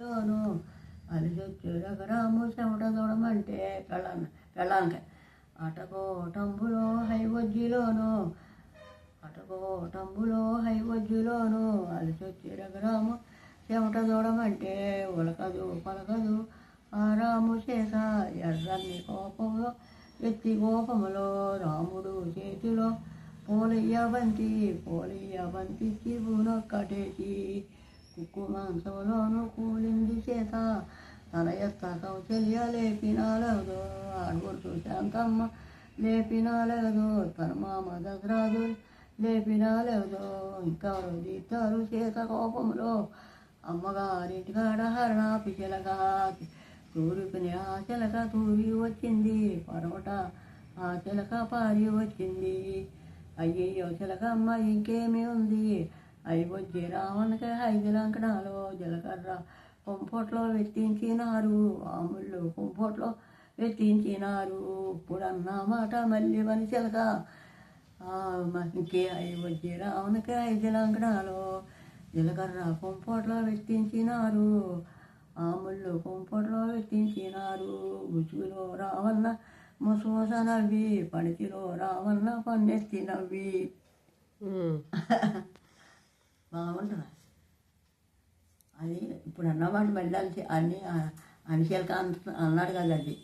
లోను అలిసొచ్చు రఘురాము చెమట దొడమంటే పెళ్ళాన పెళ్ళానికి అటకో హైవజ్జిలోను అటకో టంబులో హైవజ్జిలోను అలిసొచ్చి రఘురాము చెమట చూడమంటే ఉలకదు పలకదు. ఆ రాము చేత ఎర్రని కోపంలో ఎత్తి కోపములో రాముడు చేతిలో పోలయ్య బంతి పోలయ్య బంతి చిరునొక్కటేసి కుక్కు మాంసంలోను కూలింది చేత తల ఎత్త కౌశల్య లేపినాలదు శాంతమ్మ లేపినాలదు పరమామ దగ్గరాదు దసరాజు లేపినాలదు ఇంకా దిత్తారు చేత కోపంలో అమ్మగారింటికాడ హరణ పిచ్చలగా తూరిపిని ఆ చిలక తూరి వచ్చింది పరమట ఆ చిలక పారి వచ్చింది అయ్యయ్యో చిలకమ్మ ఇంకేమీ ఉంది? అయి వచ్చి రావణకి ఐదు లంకణాలు జీలకర్ర. కుంపట్లో వెత్తించినారు ఆముళ్ళు కుంపట్లో వెత్తించినారు ఇప్పుడు అన్న మాట మళ్ళీ మన చిలక. ఇంకే అయి వచ్చి రావణకి ఐదు లంకణాలు జీలకర్ర. కుంపట్లో వెత్తించినారు ఆముళ్ళు కుంపట్లో వెత్తించినారు ముసుగులో రావన్న ముసుమస నవ్వి పడితిలో రావన్న పన్నెత్తి నవ్వి బాగుంటుంది అది ఇప్పుడు అన్నవాడు మళ్ళీ అని అన్ని అనిశలక అన్నాడు కదా అది